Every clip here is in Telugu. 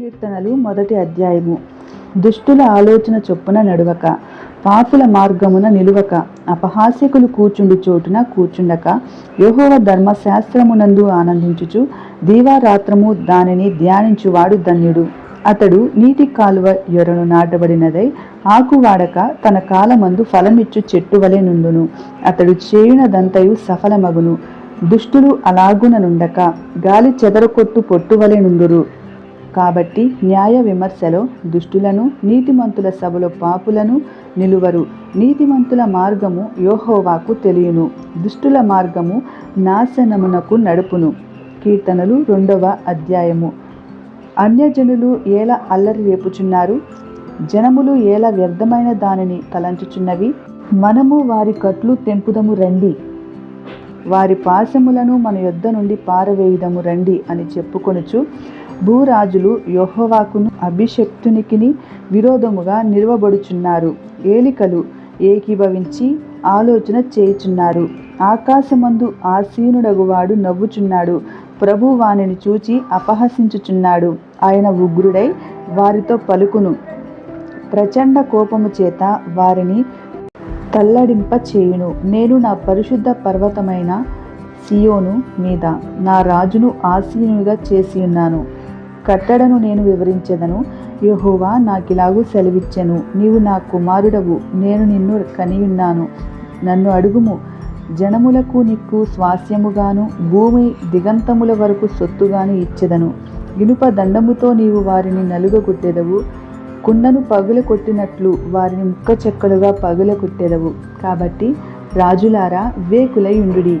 కీర్తనలు మొదటి అధ్యాయము. దుష్టుల ఆలోచన చొప్పున నడువక పాపుల మార్గమున నిలువక అపహాస్యకులు కూర్చుండి చోటున కూర్చుండక యెహోవ ధర్మశాస్త్రమునందు ఆనందించుచు దీవారాత్రము దానిని ధ్యానించువాడు ధన్యుడు. అతడు నీటి కాలువ యొరను నాటబడినదై ఆకువాడక తన కాలమందు ఫలమిచ్చు చెట్టు వలె నుండును. అతడు చేయునదంతయు సఫలమగును. దుష్టులు అలాగున నుండక గాలి చెదరకొట్టు పొట్టువలె నుండురు. కాబట్టి న్యాయ విమర్శలో దుష్టులను నీతిమంతుల సభలో పాపులను నిలువరు. నీతిమంతుల మార్గము యోహోవాకు తెలియను. దుష్టుల మార్గము నాశనమునకు నడుపును. కీర్తనలు రెండవ అధ్యాయము. అన్యజనులు ఏల అల్లరి రేపుచున్నారు. జనములు ఏల వ్యర్థమైన దానిని తలంచుచున్నవి. మనము వారి కట్లు తెంపుదము రండి. వారి పాశములను మన యొద్ద నుండి పారవేయుదము రండి అని చెప్పుకొనుచు భూరాజులు యెహోవాకును అభిషక్తునికిని విరోధముగా నిలువబడుచున్నారు. ఏలికలు ఏకీభవించి ఆలోచన చేయుచున్నారు. ఆకాశమందు ఆసీనుడగువాడు నవ్వుచున్నాడు. ప్రభు వానిని చూచి అపహసించుచున్నాడు. ఆయన ఉగ్రుడై వారితో పలుకును. ప్రచండ కోపము చేత వారిని తల్లడింప చేయును నేను నా పరిశుద్ధ పర్వతమైన సియోను మీద నా రాజును ఆసీనుగా చేసి ఉన్నాను కట్టడను నేను వివరించెదను. యహోవా నాకిలాగూ సెలవిచ్చెను. నీవు నా కుమారుడవు. నేను నిన్ను కనియున్నాను. నన్ను అడుగుము. జనములకు నీకు స్వాస్యముగాను భూమి దిగంతముల వరకు సొత్తుగాను ఇచ్చెదను. ఇనుప దండముతో నీవు వారిని నలుగగొట్టెదవు. కుండను పగుల కొట్టినట్లు వారిని ముక్క చెక్కలుగా పగుల కొట్టెదవు. కాబట్టి రాజులారా వేకులై ఉండుడి.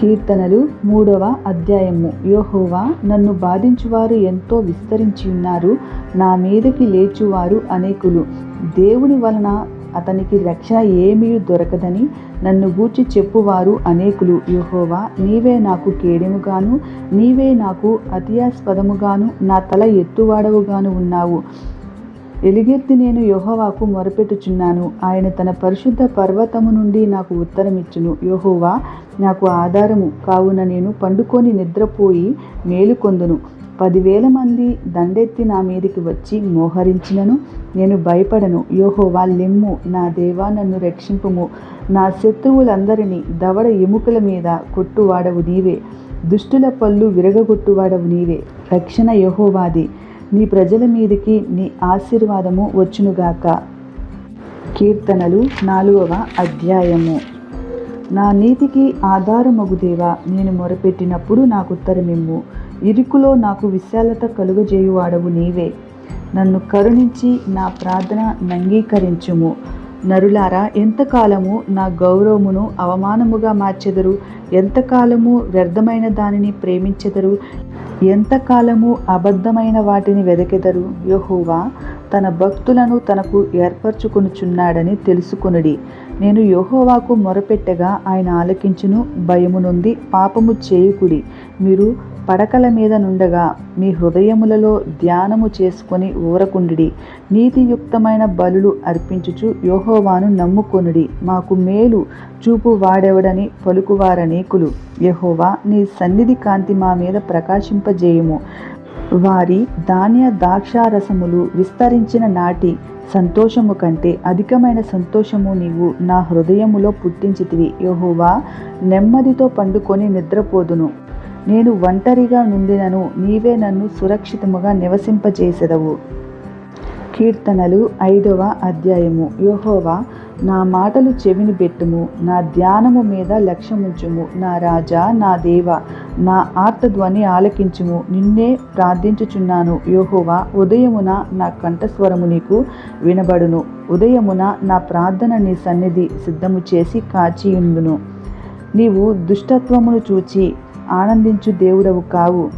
కీర్తనలు మూడవ అధ్యాయము. యోహోవా నన్ను బాధించువారు ఎంతో విస్తరించి ఉన్నారు. నా మీదకి లేచువారు అనేకులు. దేవుని వలన అతనికి రక్షణ ఏమీ దొరకదని నన్ను గూర్చి చెప్పువారు అనేకులు. యుహోవా నీవే నాకు కేడెముగాను నీవే నాకు అతియాస్పదముగాను నా తల ఎత్తువాడవుగాను ఉన్నావు. ఎలుగెత్తి నేను యోహోవాకు మొరపెట్టుచున్నాను. ఆయన తన పరిశుద్ధ పర్వతము నుండి నాకు ఉత్తరమిచ్చును. యోహోవా నాకు ఆధారము. కావున నేను పండుకొని నిద్రపోయి మేలుకొందును పదివేల మంది దండెత్తి నా మీదికి వచ్చి మోహరించినను. నేను భయపడను. యోహోవా లెమ్ము. నా దేవా నన్ను రక్షింపుము. నా శత్రువులందరినీ దవడ ఎముకల మీద కొట్టువాడవు నీవే. దుష్టుల పళ్ళు విరగగొట్టువాడవు నీవే. రక్షణ యహోవాది. నీ ప్రజల మీదికి నీ ఆశీర్వాదము వచ్చునుగాక. కీర్తనలు నాలుగవ అధ్యాయము. నా నీతికి ఆధారమగుదేవా నేను మొరపెట్టినప్పుడు నాకు ఉత్తరమిమ్ము ఇరుకులో నాకు విశాలత కలుగజేయువాడవు నీవే. నన్ను కరుణించి నా ప్రార్థన నంగీకరించుము. నరులారా ఎంతకాలము నా గౌరవమును అవమానముగా మార్చెదరు? ఎంతకాలము వ్యర్థమైన దానిని ప్రేమించెదరు? ఎంతకాలము అబద్ధమైన వాటిని వెదకెదరు? యహోవా తన భక్తులను తనకు ఏర్పరచుకొనుచున్నాడని తెలుసుకొనుడి. నేను యహోవాకు మొరపెట్టగా ఆయన ఆలకించును భయము నుండి పాపము చేయుకుడి. మీరు పడకల మీద నుండగా మీ హృదయములలో ధ్యానము చేసుకొని ఊరకుండి నీతియుక్తమైన బలులు అర్పించుచు యోహోవాను నమ్ముకొనుడి. మాకు మేలు చూపు వాడెవడని పలుకువారనేకులు యహోవా నీ సన్నిధి కాంతి మా మీద ప్రకాశింపజేయుము. వారి ధాన్య ద్రాక్షారసములు విస్తరించిన నాటి సంతోషము కంటే అధికమైన సంతోషము నీవు నా హృదయములో పుట్టించితివి. యహోవా నెమ్మదితో పండుకొని నిద్రపోదును. నేను ఒంటరిగా నుండినను నీవే నన్ను సురక్షితముగా నివసింపజేసెదవు. కీర్తనలు ఐదవ అధ్యాయము. యోహోవా నా మాటలు చెవిని పెట్టుము నా ధ్యానము మీద లక్ష్యముంచుము. నా రాజా నా దేవ నా ఆర్తధ్వని ఆలకించుము. నిన్నే ప్రార్థించుచున్నాను. యోహోవా ఉదయమున నా కంఠస్వరము నీకు వినబడును. ఉదయమున నా ప్రార్థన నీ సన్నిధి సిద్ధము చేసి కాచియుందును నీవు దుష్టత్వమును చూచి ఆనందించు దేవుడవు కావు.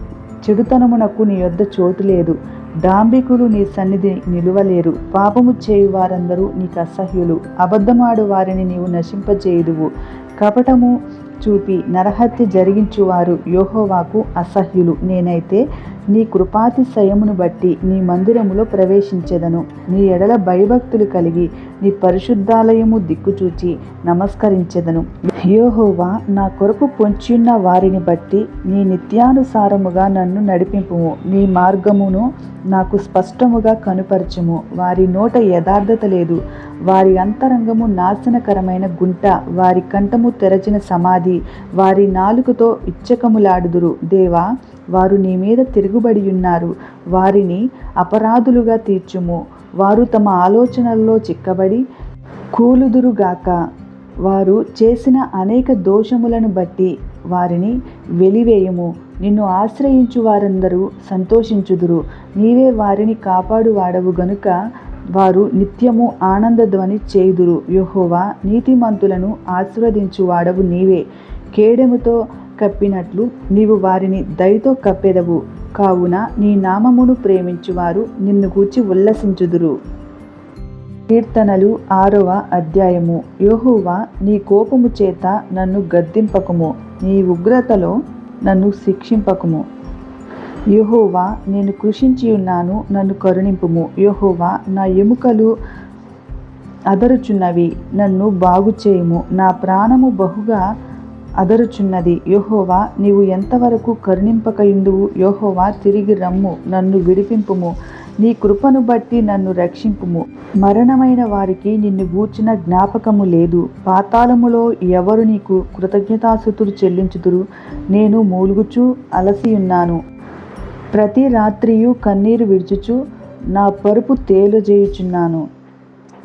చెడుతనమునకు నీ యొద్ద చోటు లేదు. డాంబికులు నీ సన్నిధి నిలువలేరు. పాపము చేయు వారందరూ నీకు అసహ్యులు. అబద్ధమాడు వారిని నీవు నశింపజేయుదువు. కపటము చూపి నరహత్య జరిగించువారు యోహోవాకు అసహ్యులు. నేనైతే నీ కృపాతిశయమును బట్టి నీ మందిరములో ప్రవేశించెదను. నీ ఎడల భయభక్తులు కలిగి నీ పరిశుద్ధాలయము దిక్కుచూచి నమస్కరించెదను. యోహోవా నా కొరకు పొంచియున్న వారిని బట్టి నీ నిత్యానుసారముగా నన్ను నడిపింపుము. నీ మార్గమును నాకు స్పష్టముగా కనుపరచుము. వారి నోట యథార్థత లేదు. వారి అంతరంగము నాశనకరమైన గుంట. వారి కంఠము తెరచిన సమాధి. వారి నాలుకతో ఇచ్చకములాడుదురు. దేవా వారు నీ మీద తిరుగుబడి ఉన్నారు వారిని అపరాధులుగా తీర్చుము. వారు తమ ఆలోచనల్లో చిక్కబడి కూలుదురుగాక. వారు చేసిన అనేక దోషములను బట్టి వారిని వెలివేయము. నిన్ను ఆశ్రయించు వారందరూ సంతోషించుదురు. నీవే వారిని కాపాడు వాడవు గనుక వారు నిత్యము ఆనందధ్వని చేయుదురు. యెహోవా నీతిమంతులను ఆశీర్వదించు వాడవు నీవే. కేడెముతో కప్పినట్లు నీవు వారిని దయతో కప్పెదవు. కావున నీ నామమును ప్రేమించువారు నిన్ను గూర్చి ఉల్లసించుదురు. కీర్తనలు ఆరవ అధ్యాయము. యోహువా నీ కోపము చేత నన్ను గద్దింపకము. నీ ఉగ్రతలో నన్ను శిక్షింపకము. యెహోవా నేను కృషించి ఉన్నాను నన్ను కరుణింపుము. యహోవా నా ఎముకలు అదరుచున్నవి నన్ను బాగు చేయము నా ప్రాణము బహుగా అదరుచున్నది. యోహోవా నీవు ఎంతవరకు కరుణింపకయుండువు యోహోవా తిరిగి రమ్ము నన్ను విడిపింపుము. నీ కృపను బట్టి నన్ను రక్షింపుము. మరణమైన వారికి నిన్ను గూర్చిన జ్ఞాపకము లేదు. పాతాళములో ఎవరు నీకు కృతజ్ఞతాసుతులు చెల్లించుదురు? నేను మూలుగుచూ అలసియున్నాను. ప్రతి రాత్రియు కన్నీరు విడుచుచు నా పరుపు తేలుజేయుచున్నాను.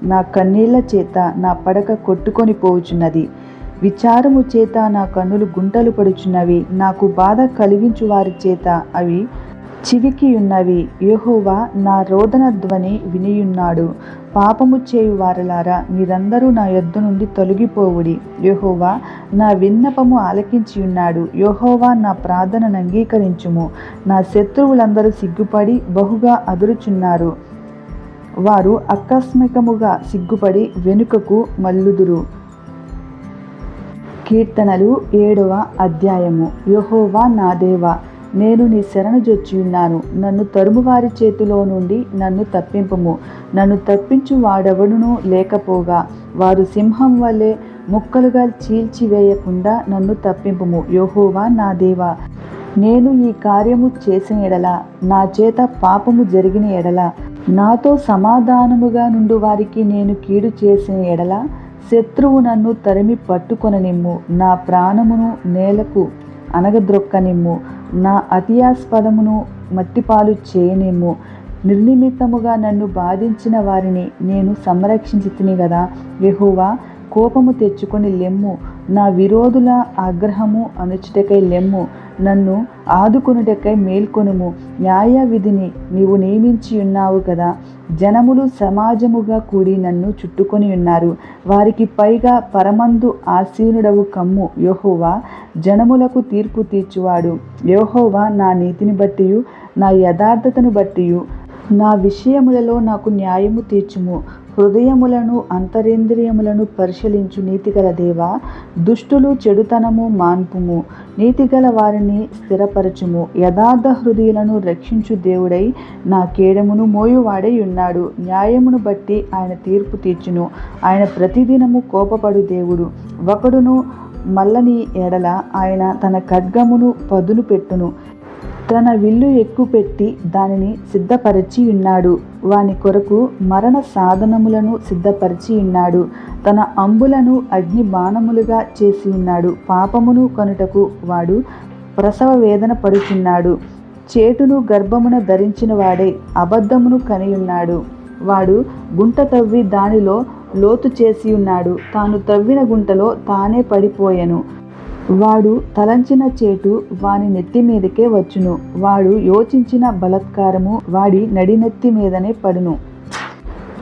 నా కన్నీళ్ళ చేత నా పడక కొట్టుకొని పోవుచున్నది. విచారము చేత నా కన్నులు గుంటలు పడుచున్నవి నాకు బాధ కలిగించు వారి చేత అవి చివికి ఉన్నవి యహోవా నా రోదన ధ్వని వినియున్నాడు. పాపము చేయు వారలారా మీరందరూ నా యొద్ద నుండి తొలగిపోవుడి. యహోవా నా విన్నపము ఆలకించి ఉన్నాడు యహోవా నా ప్రార్థనను అంగీకరించుము. నా శత్రువులందరూ సిగ్గుపడి బహుగా అదురుచున్నారు. వారు ఆకస్మికముగా సిగ్గుపడి వెనుకకు మల్లుదురు కీర్తనలు ఏడవ అధ్యాయము. యహోవా నా దేవా నేను నీ శరణు ఉన్నాను. నన్ను తరుమువారి చేతిలో నుండి నన్ను తప్పింపుము. నన్ను తప్పించు వాడెవడునూ లేకపోగా వారు సింహం వల్లే ముక్కలుగా చీల్చివేయకుండా నన్ను తప్పింపుము. యెహోవా నా దేవా నేను ఈ కార్యము చేసిన ఎడల నా చేత పాపము జరిగిన ఎడల నాతో సమాధానముగా నుండు వారికి నేను కీడు చేసిన ఎడల శత్రువు నన్ను తరిమి పట్టుకొననిమ్ము. నా ప్రాణమును నేలకు అనగద్రొక్కనిమ్ము నా అతియాస్పదమును మట్టిపాలు చేయనిమ్ము. నిర్నిమిత్తముగా నన్ను బాధించిన వారిని నేను సంరక్షించి తిని గదా కోపము తెచ్చుకొని లెమ్ము. నా విరోధుల ఆగ్రహము అణుచుటకై లెమ్ము. నన్ను ఆదుకొనుటకై మేల్కొనుము. న్యాయ విధిని నీవు నియమించి ఉన్నావు కదా. జనములు సమాజముగా కూడి నన్ను చుట్టుకొని ఉన్నారు. వారికి పైగా పరమందు ఆసీనుడవు కమ్ము. యోహోవా జనములకు తీర్పు తీర్చువాడు. యోహోవా నా నీతిని బట్టి నా యథార్థతను బట్టియు. నా విషయములలో నాకు న్యాయము తీర్చుము. హృదయములను అంతరేంద్రియములను పరిశీలించు నీతిగల దేవ దుష్టులు చెడుతనము మాన్పుము. నీతిగల వారిని స్థిరపరచుము. యథార్థ హృదయులను రక్షించు దేవుడై నా కేడమును మోయువాడై ఉన్నాడు. న్యాయమును బట్టి ఆయన తీర్పు తీర్చును. ఆయన ప్రతిదినము కోపపడు దేవుడు. ఒకడును మల్లని ఎడల ఆయన తన ఖడ్గమును పదును పెట్టును తన విల్లు ఎక్కుపెట్టి దానిని సిద్ధపరిచి ఉన్నాడు. వాని కొరకు మరణ సాధనములను సిద్ధపరిచి ఉన్నాడు. తన అంబులను అగ్ని బాణములుగా చేసి ఉన్నాడు. పాపమును కనుటకు వాడు ప్రసవ వేదన పడుచున్నాడు. చేటును గర్భమున ధరించిన వాడే అబద్ధమును కనియున్నాడు. వాడు గుంట తవ్వి దానిలో లోతు చేసి ఉన్నాడు. తాను తవ్విన గుంటలో తానే పడిపోయెను. వాడు తలంచిన చేటు వాని నెత్తి మీదకే వచ్చును. వాడు యోచించిన బలత్కారము వాడి నడినెత్తి మీదనే పడును.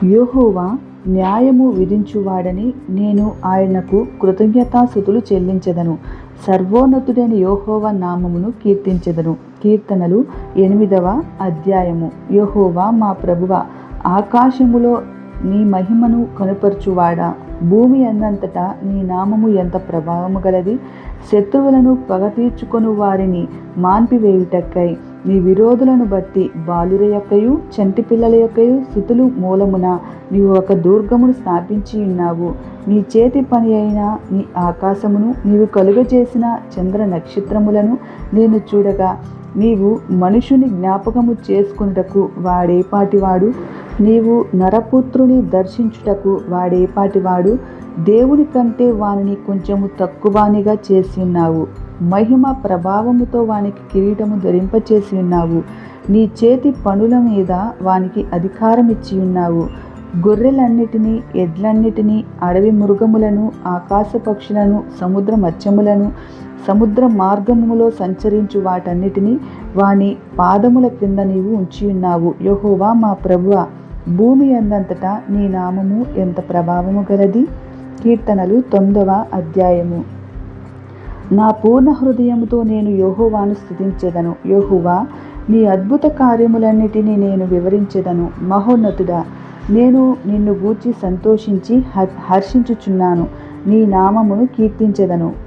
యోహోవా న్యాయము విధించువాడని నేను ఆయనకు కృతజ్ఞతాస్థుతులు చెల్లించదను. సర్వోన్నతుడైన యోహోవ నామమును కీర్తించెదను. కీర్తనలు ఎనిమిదవ అధ్యాయము. యోహోవా మా ప్రభువ ఆకాశములో నీ మహిమను కనుపరచువాడా? భూమి అన్నంతటా నీ నామము ఎంత ప్రభావము గలది? శత్రువులను పగ తీర్చుకొను వారిని మాన్పివేయుటక్కై నీ విరోధులను బట్టి బాలుర యొక్కయు చంటి పిల్లల యొక్కయు శుతులు మూలమున నీవు ఒక దుర్గమును స్థాపించి ఉన్నావు. నీ చేతి పని అయిన నీ ఆకాశమును నీవు కలుగజేసిన చంద్ర నక్షత్రములను నేను చూడగా నీవు మనుషుని జ్ఞాపకము చేసుకున్నటకు వాడేపాటివాడు. నీవు నరపుత్రుని దర్శించుటకు వాడేపాటివాడు దేవుని కంటే వానిని కొంచెము తక్కువనిగా చేసి ఉన్నావు. మహిమ ప్రభావముతో వానికి కిరీటము ధరింపచేసి ఉన్నావు. నీ చేతి పనుల మీద వానికి అధికారం ఇచ్చి ఉన్నావు. గొర్రెలన్నిటినీ ఎడ్లన్నిటినీ అడవి మృగములను ఆకాశ పక్షులను సముద్ర మత్స్యములను సముద్ర మార్గములో సంచరించు వాటన్నిటినీ వాని పాదముల క్రింద నీవు ఉంచి ఉన్నావు. యహోవా మా ప్రభువ భూమి అందంతటా నీ నామము ఎంత ప్రభావము గలది? కీర్తనలు తొమ్మిదవ అధ్యాయము. నా పూర్ణ హృదయముతో నేను యోహోవాను స్థుతించెదను యోహువా నీ అద్భుత కార్యములన్నిటినీ నేను వివరించెదను. మహోన్నతుడా నేను నిన్ను గూర్చి సంతోషించి హర్షించుచున్నాను. నీ నామమును కీర్తించెదను.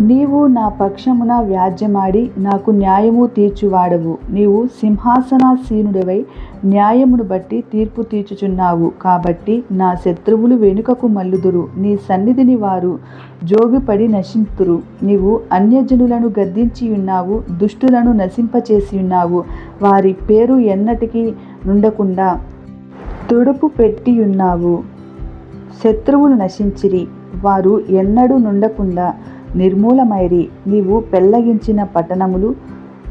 నీవు నా పక్షమున వ్యాజ్యమాడి నాకు న్యాయము తీర్చువాడవు. నీవు సింహాసనాసీనుడివై న్యాయమును బట్టి తీర్పు తీర్చుచున్నావు. కాబట్టి నా శత్రువులు వెనుకకు మల్లుదురు నీ సన్నిధిని వారు జోగిపడి నశింతురు. నీవు అన్యజనులను గద్దించి ఉన్నావు దుష్టులను నశింపచేసి ఉన్నావు వారి పేరు ఎన్నటికీ నుండకుండా తుడుపు పెట్టి ఉన్నావు శత్రువులు నశించిరి. వారు ఎన్నడూ నుండకుండా నిర్మూలమైరి. నీవు పెళ్ళగించిన పట్టణములు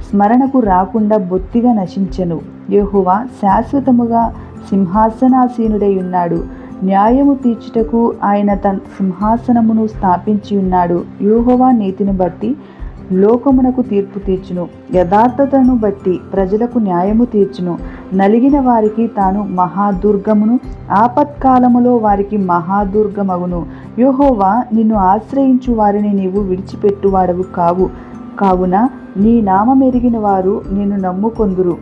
స్మరణకు రాకుండా బొత్తిగా నశించెను. యెహోవా శాశ్వతముగా సింహాసనాసీనుడై ఉన్నాడు న్యాయము తీర్చుటకు ఆయన తన సింహాసనమును స్థాపించి ఉన్నాడు యూహోవా నీతిని బట్టి లోకమునకు తీర్పు తీర్చును. యథార్థతను బట్టి ప్రజలకు న్యాయము తీర్చును. నలిగిన వారికి తాను మహాదుర్గమును ఆపత్కాలములో వారికి మహాదుర్గమగును. యోహోవా నిన్ను ఆశ్రయించు వారిని నీవు విడిచిపెట్టువాడవు కావు. కావున నీ నామమెరిగిన వారు నిన్ను నమ్ముకొందురు.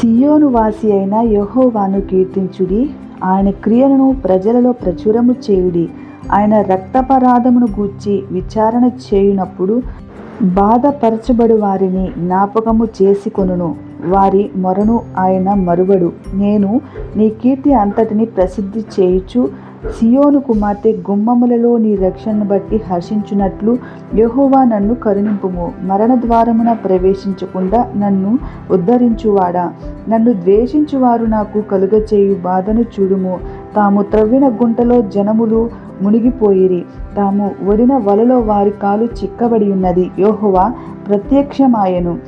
సియోను వాసి అయిన యహోవాను కీర్తించుడి. ఆయన క్రియలను ప్రజలలో ప్రచురము చేయుడి. ఆయన రక్తపరాధమును గూర్చి విచారణ చేయునప్పుడు బాధపరచబడు వారిని జ్ఞాపకము చేసుకొనును. వారి మొరను ఆయన మరువడు. నేను నీ కీర్తి అంతటిని ప్రసిద్ధి చేయుచు సియోను కుమార్తె గుమ్మములలో నీ రక్షణను బట్టి హర్షించున్నట్లు యెహోవా నన్ను కరుణింపుము. మరణ ద్వారమున ప్రవేశించకుండా నన్ను ఉద్ధరించువాడా? నన్ను ద్వేషించువారు నాకు కలుగచేయు బాధను చూడుము. తాము త్రవ్విన గుంటలో జనములు మునిగిపోయిరి. తాము ఒడిన వలలో వారి కాలు చిక్కబడి ఉన్నది. యోహోవా ప్రత్యక్షమాయను.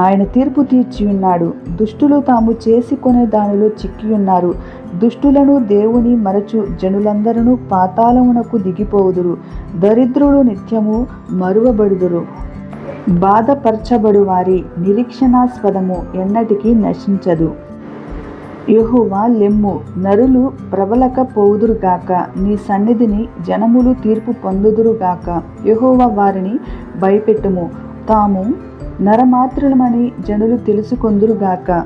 ఆయన తీర్పు తీర్చి ఉన్నాడు. దుష్టులు తాము చేసుకొనే దానిలో చిక్కి ఉన్నారు. దుష్టులను దేవుని మరచు జనులందరూ పాతాళమునకు దిగిపోవుదురు దరిద్రులు నిత్యము మరువబడుదురు. బాధపరచబడు వారి నిరీక్షణాస్పదము ఎన్నటికీ నశించదు. యెహోవా లెమ్ము. నరులు ప్రబలక పోదురుగాక నీ సన్నిధిని జనములు తీర్పు పొందుదురుగాక. యహోవ వారిని భయపెట్టుము. తాము నరమాత్రులమని జనులు తెలుసుకొందురుగాక.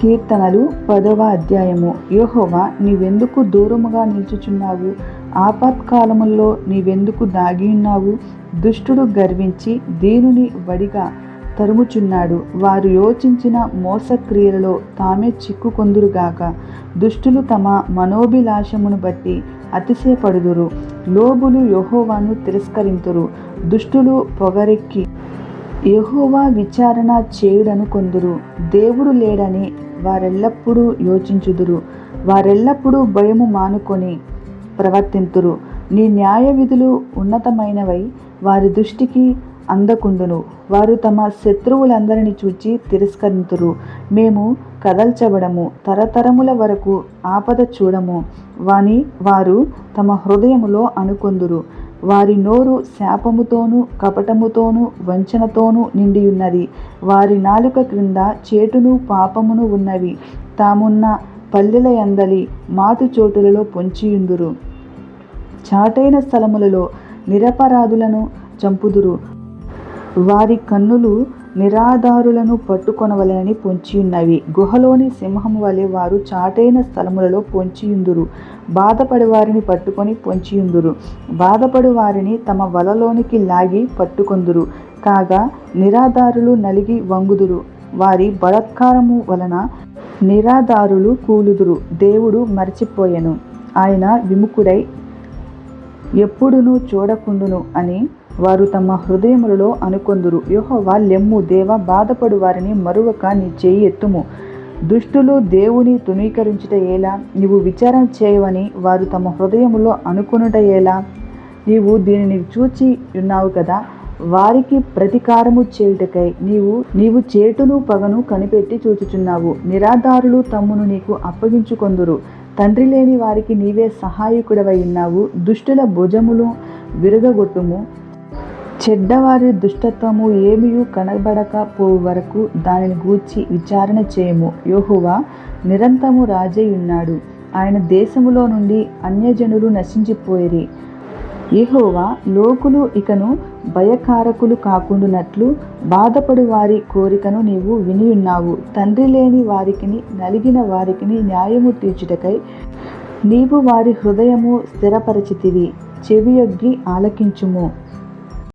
కీర్తనలు పదవ అధ్యాయము. యెహోవా నీవెందుకు దూరముగా నిల్చుచున్నావు? ఆపత్కాలముల్లో నీవెందుకు దాగి ఉన్నావు? దుష్టుడు గర్వించి దీనుని వడిగా తరుముచున్నాడు. వారు యోచించిన మోసక్రియలలో తామే చిక్కుకొందురుగాక దుష్టులు తమ మనోభిలాషమును బట్టి అతిశయపడుదురు. లోబులు యహోవాను తిరస్కరింతురు. దుష్టులు పొగరెక్కి యహోవా విచారణ చేయుడను కొందురు దేవుడు లేడని వారెల్లప్పుడూ యోచించుదురు. వారెల్లప్పుడూ భయము మానుకొని ప్రవర్తింతురు. నీ న్యాయ విధులు ఉన్నతమైనవై వారి దృష్టికి అందకుండును. వారు తమ శత్రువులందరిని చూచి తిరస్కరింతురు. మేము కదల్చబడము. తరతరముల వరకు ఆపద చూడము. వాని వారు తమ హృదయములో అనుకొందురు. వారి నోరు శాపముతోనూ కపటముతోనూ వంచనతోనూ నిండియున్నది. వారి నాలుక క్రింద చేటును పాపమును ఉన్నవి. తామున్న పల్లెల ఎందలి మాటు చోటులలో పొంచియుందురు. చాటైన స్థలములలో నిరపరాధులను చంపుదురు. వారి కన్నులు నిరాధారులను పట్టుకొనవలెనని పొంచియున్నవి. గుహలోని సింహం వలె వారు చాటైన స్థలములలో పొంచియుందురు. బాధపడి వారిని పట్టుకొని పొంచియుందురు. బాధపడి వారిని తమ వలలోనికి లాగి పట్టుకొందురు. కాగా నిరాధారులు నలిగి వంగుదురు. వారి బలత్కారము వలన నిరాధారులు కూలుదురు. దేవుడు మరచిపోయెను. ఆయన విముఖుడై ఎప్పుడునూ చూడకుండును అని వారు తమ హృదయములలో అనుకొందురు. యెహోవా లెమ్ము దేవ బాధపడు వారిని మరువక నీ చేయి ఎత్తుము. దుష్టులు దేవుని తునీకరించుట ఎలా? నీవు విచారణ చేయవని వారు తమ హృదయములో అనుకొనుట ఎలా? నీవు దీనిని చూచి ఉన్నావు కదా? వారికి ప్రతీకారము చేయుటకై నీవు నీవు చేటును పగను కనిపెట్టి చూచుచున్నావు. నిరాధారులు తమ్మును నీకు అప్పగించుకొందురు. తండ్రి లేని వారికి నీవే సహాయకుడవై ఉన్నావు. దుష్టుల భుజములు విరగగొట్టుము. చెడ్డవారి దుష్టత్వము ఏమియు కనబడక పోవు వరకు దానిని గూర్చి విచారణ చేయము. యోహువా నిరంతరము రాజై ఉన్నాడు ఆయన దేశములో నుండి అన్యజనులు నశించిపోయిరి. యహోవా లోకులు ఇకను భయకారకులు కాకుండానట్లు బాధపడు వారి కోరికను నీవు వినియున్నావు. తండ్రి లేని వారికిని నలిగిన వారికిని న్యాయము తీర్చుటకై నీవు వారి హృదయము స్థిరపరచితివి. చెవియొగ్గి ఆలకించుము.